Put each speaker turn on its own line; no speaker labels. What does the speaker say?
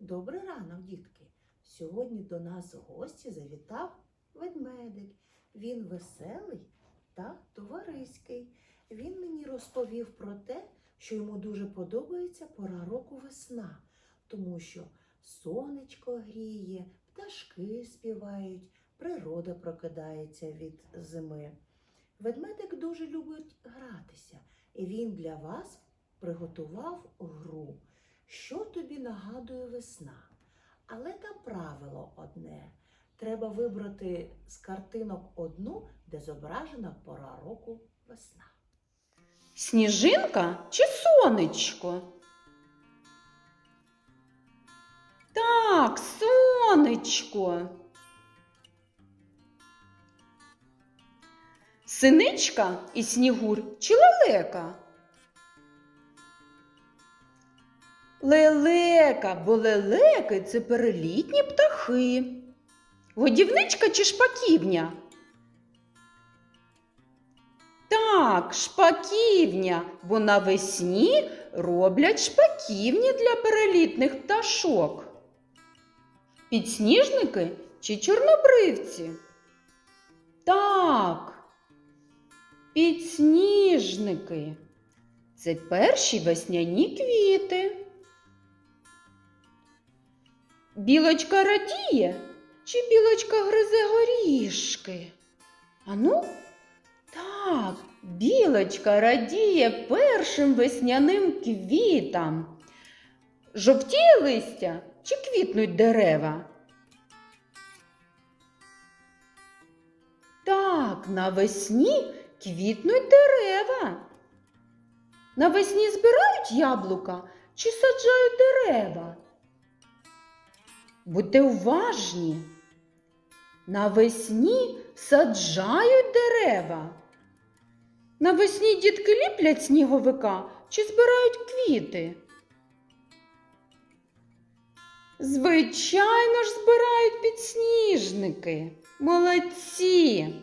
Добрий ранок, дітки! Сьогодні до нас в гості завітав ведмедик. Він веселий та товариський. Він мені розповів про те, що йому дуже подобається пора року весна, тому що сонечко гріє, пташки співають, природа прокидається від зими. Ведмедик дуже любить гратися, і він для вас приготував гру. Що тобі нагадує весна? Але там правило одне. Треба вибрати з картинок одну, де зображена пора року весна.
Сніжинка чи сонечко? Так, сонечко. Синичка і снігур чи лелека? Лелека, бо лелеки це перелітні птахи. Годівничка чи шпаківня? Так, шпаківня, бо навесні роблять шпаківні для перелітних пташок. Підсніжники чи чорнобривці? Так, підсніжники. Це перші весняні квіти. Білочка радіє чи білочка гризе горішки? Ану, так, білочка радіє першим весняним квітам. Жовтіє листя чи квітнуть дерева? Так, навесні квітнуть дерева. Навесні збирають яблука чи саджають дерева? Будьте уважні. Навесні саджають дерева. Навесні дітки ліплять сніговика чи збирають квіти. Звичайно ж, збирають підсніжники. Молодці.